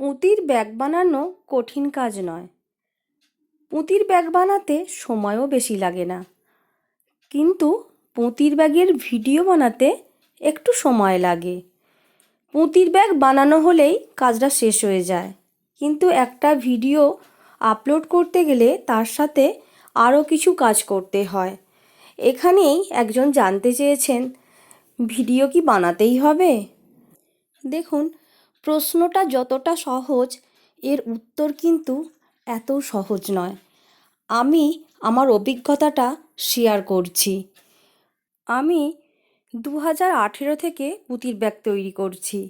পুঁতির bag বানানো কঠিন কাজ নয়। পুঁতির ব্যাগ বানাতে সময়ও বেশি লাগে না। কিন্তু পুঁতির ব্যাগের ভিডিও বানাতে একটু সময় লাগে। পুঁতির ব্যাগ বানানো হলেই কাজটা শেষ হয়ে যায়। কিন্তু একটা ভিডিও আপলোড করতে গেলে তার সাথে আরও কিছু কাজ করতে হয়। এখানেই একজন জানতে চেয়েছেন, ভিডিও কি বানাতেই হবে? দেখুন প্রশ্নটা যতটা সহজ, এর উত্তর কিন্তু এত সহজ নয়। আমি আমার অভিজ্ঞতাটা শেয়ার করছি। আমি দু হাজার আঠেরো থেকে পুঁতির ব্যাগ তৈরি করছি।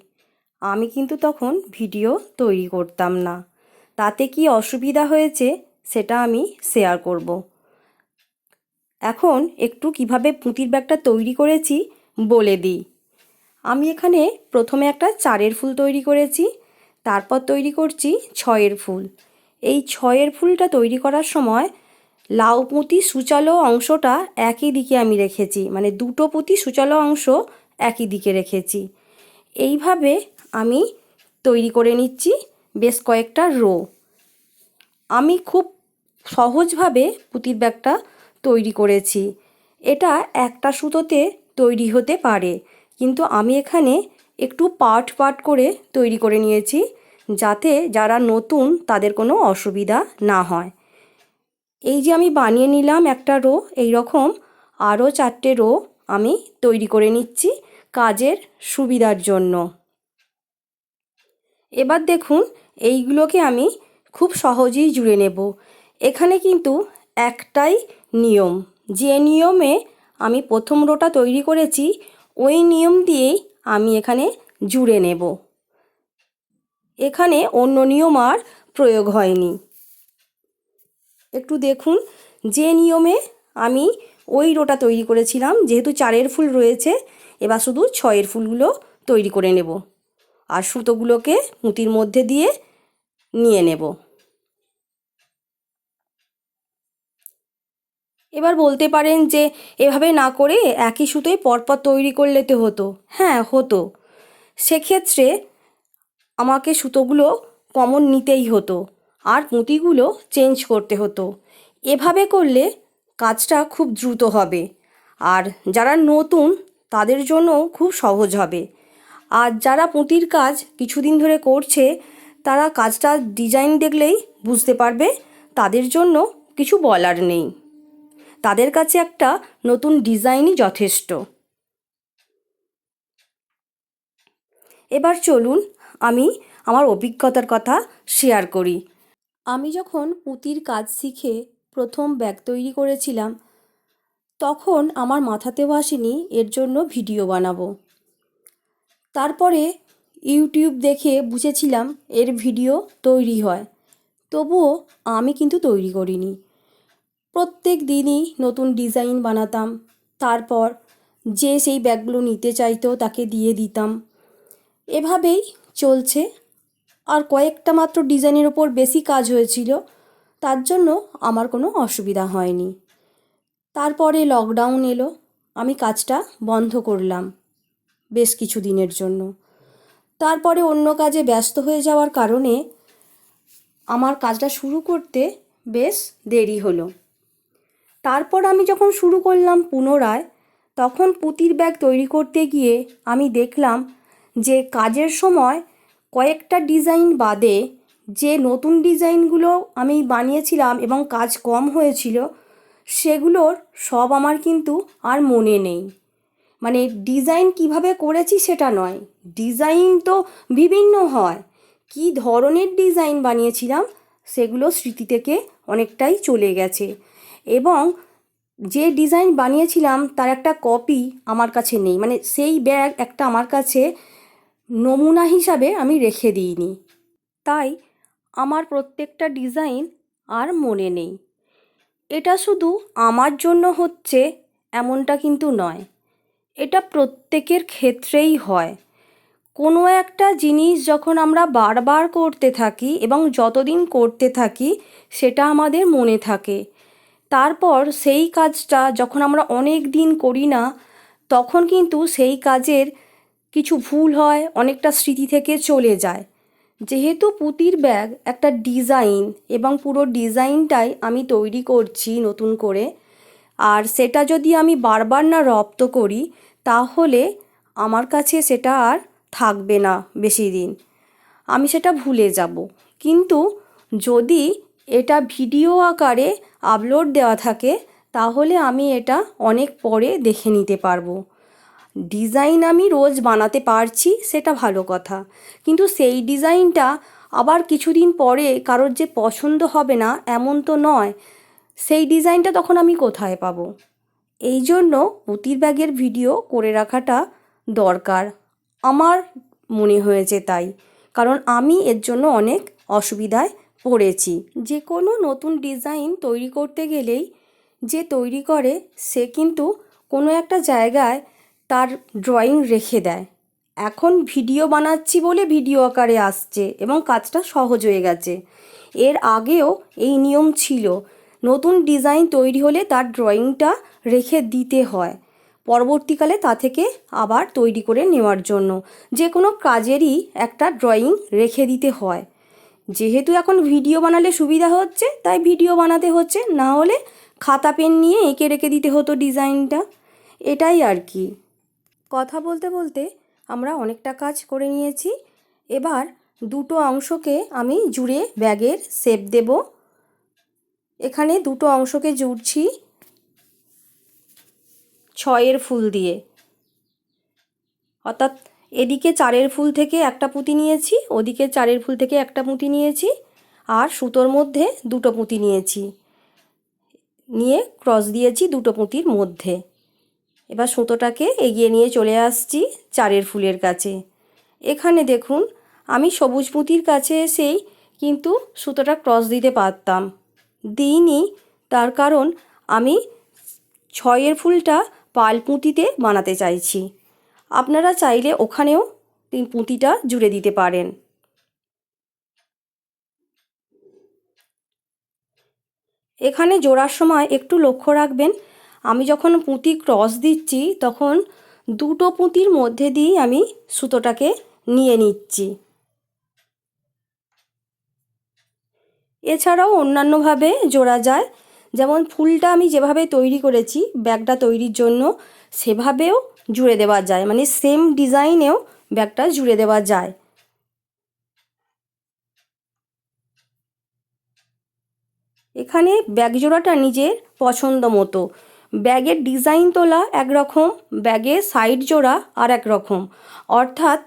আমি কিন্তু তখন ভিডিও তৈরি করতাম না। তাতে কি অসুবিধা হয়েছে সেটা আমি শেয়ার করব। এখন একটু কীভাবে পুঁতির ব্যাগটা তৈরি করেছি বলে দিই। আমি এখানে প্রথমে একটা চারের ফুল তৈরি করেছি, তারপর তৈরি করছি ছয়ের ফুল। এই ছয়ের ফুলটা তৈরি করার সময় লাউ পুঁতি সুচালো অংশটা একই দিকে আমি রেখেছি মানে দুটো পুঁতি সুচালো অংশ একই দিকে রেখেছি। এইভাবে আমি তৈরি করে নিচ্ছি বেশ কয়েকটা রো। আমি খুব সহজভাবে পুঁতির ব্যাগটা তৈরি করেছি। এটা একটা সুতোতে তৈরি হতে পারে। কিন্তু আমি এখানে একটু পার্ট পার্ট করে তৈরি করে নিয়েছি যাতে যারা নতুন তাদের কোনো অসুবিধা না হয়। এই যে আমি বানিয়ে নিলাম একটা রো, এই রকম আরও চারটে রো আমি তৈরি করে নিচ্ছি কাজের সুবিধার জন্য। এবার দেখুন, এইগুলোকে আমি খুব সহজেই জুড়ে নেব। এখানে কিন্তু একটাই নিয়ম, যে নিয়মে আমি প্রথম রোটা তৈরি করেছি ওই নিয়ম দিয়েই আমি এখানে জুড়ে নেব। এখানে অন্য নিয়ম আর প্রয়োগ হয়নি। একটু দেখুন, যে নিয়মে আমি ওই রোটা তৈরি করেছিলাম, যেহেতু চারের ফুল রয়েছে, এবার শুধু ছয়ের ফুলগুলো তৈরি করে নেব। আর সুতোগুলোকে মুতির মধ্যে দিয়ে নিয়ে নেব। এবার বলতে পারেন যে এভাবে না করে একই সুতোয় পরপর তৈরি করলে তো হতো। হ্যাঁ হতো। সেক্ষেত্রে আমাকে সুতোগুলো কমন নিতেই হতো আর পুঁতিগুলো চেঞ্জ করতে হতো। এভাবে করলে কাজটা খুব দ্রুত হবে আর যারা নতুন তাদের জন্য খুব সহজ হবে। আর যারা পুঁতির কাজ কিছুদিন ধরে করছে, তারা কাজটা ডিজাইন দেখলেই বুঝতে পারবে, তাদের জন্য কিছু বলার নেই। তাদের কাছে একটা নতুন ডিজাইনই যথেষ্ট। এবার চলুন আমি আমার অভিজ্ঞতার কথা শেয়ার করি। আমি যখন পুঁতির কাজ শিখে প্রথম ব্যাগ তৈরি করেছিলাম, তখন আমার মাথাতেও আসেনি এর জন্য ভিডিও বানাবো। তারপরে ইউটিউব দেখে বুঝেছিলাম এর ভিডিও তৈরি হয়, তবুও আমি কিন্তু তৈরি করিনি। প্রত্যেক দিনই নতুন ডিজাইন বানাতাম। তারপর যে সেই ব্যাগগুলো নিতে চাইতো তাকে দিয়ে দিতাম। এভাবেই চলছে। আর কয়েকটা মাত্র ডিজাইনের ওপর বেশি কাজ হয়েছিল, তার জন্য আমার কোনো অসুবিধা হয়নি। তারপরে লকডাউন এলো, আমি কাজটা বন্ধ করলাম বেশ কিছু দিনের জন্য। তারপরে অন্য কাজে ব্যস্ত হয়ে যাওয়ার কারণে আমার কাজটা শুরু করতে বেশ দেরি হলো। তারপর আমি যখন শুরু করলাম পুনরায়, তখন পুঁতির ব্যাগ তৈরি করতে গিয়ে আমি দেখলাম যে কাজের সময় কয়েকটা ডিজাইন বাদে যে নতুন ডিজাইনগুলো আমি বানিয়েছিলাম এবং কাজ কম হয়েছিল, সেগুলোর সব আমার কিন্তু আর মনে নেই। মানে ডিজাইন কীভাবে করেছি সেটা নয়, ডিজাইন তো বিভিন্ন হয়। কি ধরনের ডিজাইন বানিয়েছিলাম, সেগুলো স্মৃতি থেকে অনেকটাই চলে গেছে। এবং যে ডিজাইন বানিয়েছিলাম, তার একটা কপি আমার কাছে নেই। মানে সেই ব্যাগ একটা আমার কাছে নমুনা হিসাবে আমি রেখে দিইনি। তাই আমার প্রত্যেকটা ডিজাইন আর মনে নেই। এটা শুধু আমার জন্য হচ্ছে এমনটা কিন্তু নয়। এটা প্রত্যেকের ক্ষেত্রেই হয়। কোনো একটা জিনিস যখন আমরা বারবার করতে থাকি এবং যতদিন করতে থাকি, সেটা আমাদের মনে থাকে। তারপর সেই কাজটা যখন আমরা অনেক দিন করি না, তখন কিন্তু সেই কাজের কিছু ভুল হয়, অনেকটা স্মৃতি থেকে চলে যায়। যেহেতু পুতির ব্যাগ একটা ডিজাইন এবং পুরো ডিজাইনটাই আমি তৈরি করছি নতুন করে, আর সেটা যদি আমি বারবার না রপ্ত করি, তাহলে আমার কাছে সেটা আর থাকবে না বেশি দিন। আমি সেটা ভুলে যাব। কিন্তু যদি এটা ভিডিও আকারে আপলোড দেওয়া থাকে, তাহলে আমি এটা অনেক পরে দেখে নিতে পারব। ডিজাইন আমি রোজ বানাতে পারছি, সেটা ভালো কথা। কিন্তু সেই ডিজাইনটা আবার কিছুদিন পরে কারোর যে পছন্দ হবে না, এমন তো নয়, সেই ডিজাইনটা তখন আমি কোথায় পাবো? এই জন্য পুঁতির ব্যাগের ভিডিও করে রাখাটা দরকার। আমার মনে হয়েছে তাই। কারণ আমি এর জন্য অনেক অসুবিধায় পড়েছি। যে কোনো নতুন ডিজাইন তৈরি করতে গেলেই যে তৈরি করে, সে কিন্তু কোনো একটা জায়গায় তার ড্রয়িং রেখে দেয়। এখন ভিডিও বানাচ্ছি বলে ভিডিও আকারে আসছে এবং কাজটা সহজ হয়ে গেছে। এর আগেও এই নিয়ম ছিল, নতুন ডিজাইন তৈরি হলে তার ড্রয়িংটা রেখে দিতে হয়। পরবর্তীকালে তা থেকে আবার তৈরি করে নেওয়ার জন্য। যে কোনো কাজেরই একটা ড্রয়িং রেখে দিতে হয়। যেহেতু এখন ভিডিও বানালে সুবিধা হচ্ছে, তাই ভিডিও বানাতে হচ্ছে। না হলে খাতা, পেন নিয়ে এঁকে রেখে দিতে হতো ডিজাইনটা। এটাই আর কি। কথা বলতে বলতে আমরা অনেকটা কাজ করে নিয়েছি। এবার দুটো অংশকে আমি জুড়ে ব্যাগের শেপ দেব। এখানে দুটো অংশকে জুড়ছি ছয়ের ফুল দিয়ে। অর্থাৎ এদিকে চারের ফুল থেকে একটা পুঁতি নিয়েছি, ওদিকে চারের ফুল থেকে একটা পুঁতি নিয়েছি, আর সুতোর মধ্যে দুটো পুঁতি নিয়েছি। নিয়ে ক্রস দিয়েছি দুটো পুঁতির মধ্যে। এবার সুতোটাকে এগিয়ে নিয়ে চলে আসছি চারের ফুলের কাছে। এখানে দেখুন, আমি সবুজ পুঁতির কাছে এসেই কিন্তু সুতোটা ক্রস দিতে পারতাম। দিইনি, তার কারণ আমি ছয়ের ফুলটা পাল পুঁতিতে বানাতে চাইছি। আপনারা চাইলে ওখানেও তিন পুঁতিটা জুড়ে দিতে পারেন। এখানে জোড়ার সময় একটু লক্ষ্য রাখবেন, আমি যখন পুঁতি ক্রস দিচ্ছি, তখন দুটো পুঁতির মধ্যে দিয়েই আমি সুতোটাকে নিয়ে নিচ্ছি। এছাড়াও অন্যান্যভাবে জোড়া যায়, যেমন ফুলটা আমি যেভাবে তৈরি করেছি, ব্যাগটা তৈরির জন্য, সেভাবেও জুড়ে দেওয়া যায়। মানে সেম ডিজাইনেও ব্যাগটা জুড়ে দেওয়া যায়। এখানে ব্যাগ জোড়াটা নিজের পছন্দ মতো। ব্যাগের ডিজাইন তোলা একরকম, ব্যাগের সাইড জোড়া আর এক রকম অর্থাৎ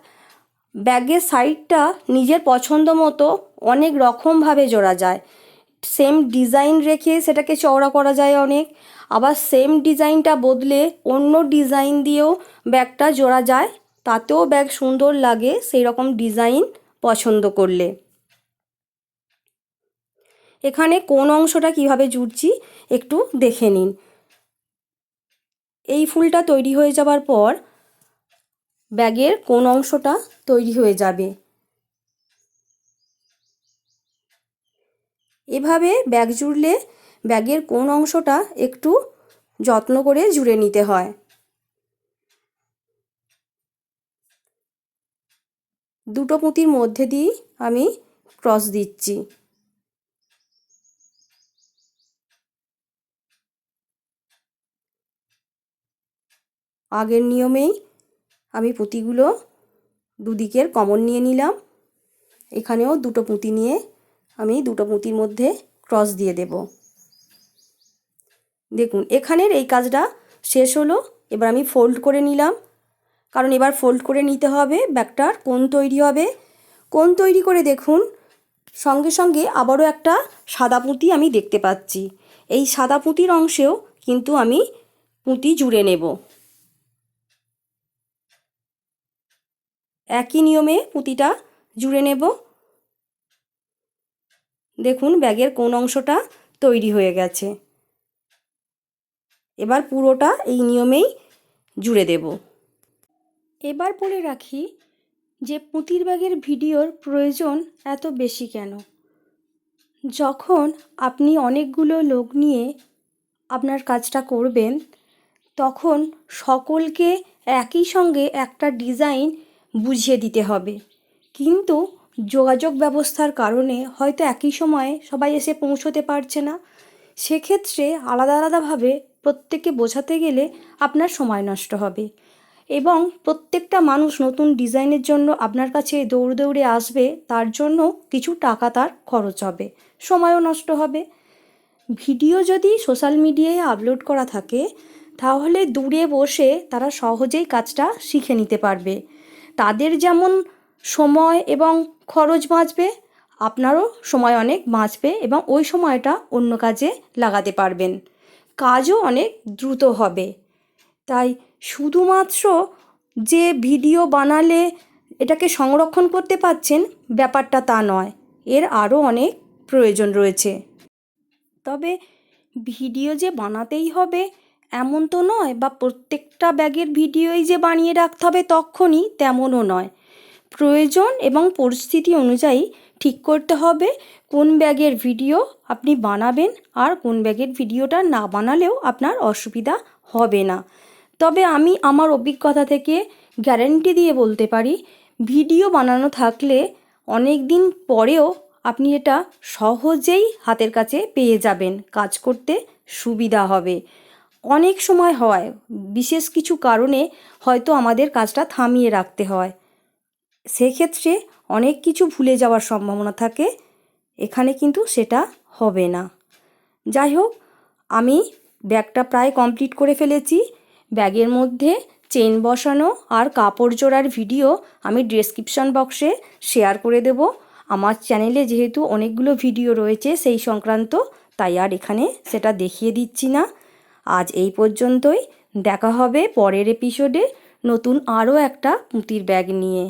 ব্যাগের সাইডটা নিজের পছন্দ মতো অনেক রকমভাবে জোড়া যায়। সেম ডিজাইন রেখে সেটাকে চওড়া করা যায় অনেক। আবার সেম ডিজাইনটা বদলে অন্য ডিজাইন দিয়েও ব্যাগটা জোড়া যায়। তাতেও ব্যাগ সুন্দর লাগে সেই রকম ডিজাইন পছন্দ করলে। এখানে কোন অংশটা কীভাবে জুড়ছি একটু দেখে নিন। এই ফুলটা তৈরি হয়ে যাবার পর ব্যাগের কোন অংশটা তৈরি হয়ে যাবে। এভাবে ব্যাগ জুড়লে ব্যাগের কোন অংশটা একটু যত্ন করে জুড়ে নিতে হয়। দুটো পুঁতির মধ্যে দিয়েই আমি ক্রস দিচ্ছি। আগের নিয়মেই আমি পুঁতিগুলো দুদিকের কমন নিয়ে নিলাম। এখানেও দুটো পুঁতি নিয়ে আমি দুটো পুঁতির মধ্যে ক্রস দিয়ে দেব। দেখুন, এখানের এই কাজটা শেষ হলো। এবার আমি ফোল্ড করে নিলাম। কারণ এবার ফোল্ড করে নিতে হবে। ব্যাগটার কোন তৈরি হবে। কোন তৈরি করে দেখুন, সঙ্গে সঙ্গে আবারও একটা সাদা পুঁতি আমি দেখতে পাচ্ছি। এই সাদা পুঁতির অংশেও কিন্তু আমি পুঁতি জুড়ে নেব। একই নিয়মে পুঁতিটা জুড়ে নেব। দেখুন, ব্যাগের কোন অংশটা তৈরি হয়ে গেছে। এবার পুরোটা এই নিয়মেই জুড়ে দেব। এবার বলে রাখি যে পুঁতির ব্যাগের ভিডিওর প্রয়োজন এত বেশি কেন? যখন আপনি অনেকগুলো লোক নিয়ে আপনার কাজটা করবেন, তখন সকলকে একই সঙ্গে একটা ডিজাইন বুঝিয়ে দিতে হবে। কিন্তু যোগাযোগ ব্যবস্থার কারণে হয়তো একই সময়ে সবাই এসে পৌঁছোতে পারছে না। সেক্ষেত্রে আলাদা আলাদাভাবে প্রত্যেককে বোঝাতে গেলে আপনার সময় নষ্ট হবে। এবং প্রত্যেকটা মানুষ নতুন ডিজাইনের জন্য আপনার কাছে দৌড়ে দৌড়ে আসবে, তার জন্য কিছু টাকা তার খরচ হবে, সময়ও নষ্ট হবে। ভিডিও যদি সোশ্যাল মিডিয়ায় আপলোড করা থাকে, তাহলে দূরে বসে তারা সহজেই কাজটা শিখে নিতে পারবে। তাদের যেমন সময় এবং খরচ বাঁচবে, আপনারও সময় অনেক বাঁচবে এবং ওই সময়টা অন্য কাজে লাগাতে পারবেন। কাজও অনেক দ্রুত হবে। তাই শুধুমাত্র যে ভিডিও বানালে এটাকে সংরক্ষণ করতে পারছেন ব্যাপারটা তা নয়, এর আরও অনেক প্রয়োজন রয়েছে। তবে ভিডিও যে বানাতেই হবে এমন তো নয়, বা প্রত্যেকটা ব্যাগের ভিডিওই যে বানিয়ে রাখতে হবে তখনই তেমনও নয়। প্রয়োজন এবং পরিস্থিতি অনুযায়ী ঠিক করতে হবে, কোন ব্যাগের ভিডিও আপনি বানাবেন আর কোন ব্যাগের ভিডিওটা না বানালেও আপনার অসুবিধা হবে না। তবে আমি আমার অভিজ্ঞতা থেকে গ্যারেন্টি দিয়ে বলতে পারি, ভিডিও বানানো থাকলে অনেক দিন পরেও আপনি এটা সহজেই হাতের কাছে পেয়ে যাবেন, কাজ করতে সুবিধা হবে। অনেক সময় হয়, বিশেষ কিছু কারণে হয়তো আমাদের কাজটা থামিয়ে রাখতে হয়। সেক্ষেত্রে অনেক কিছু ভুলে যাওয়ার সম্ভাবনা থাকে। এখানে কিন্তু সেটা হবে না। যাই হোক, আমি ব্যাগটা প্রায় কমপ্লিট করে ফেলেছি। ব্যাগের মধ্যে চেন বসানো আর কাপড় জোড়ার ভিডিও আমি ডেসক্রিপশন বক্সে শেয়ার করে দেব। আমার চ্যানেলে যেহেতু অনেকগুলো ভিডিও রয়েছে সেই সংক্রান্ত, তাই আর এখানে সেটা দেখিয়ে দিচ্ছি না। আজ এই পর্যন্তই। দেখা হবে পরের এপিসোডে নতুন আরও একটা পুঁতির ব্যাগ নিয়ে।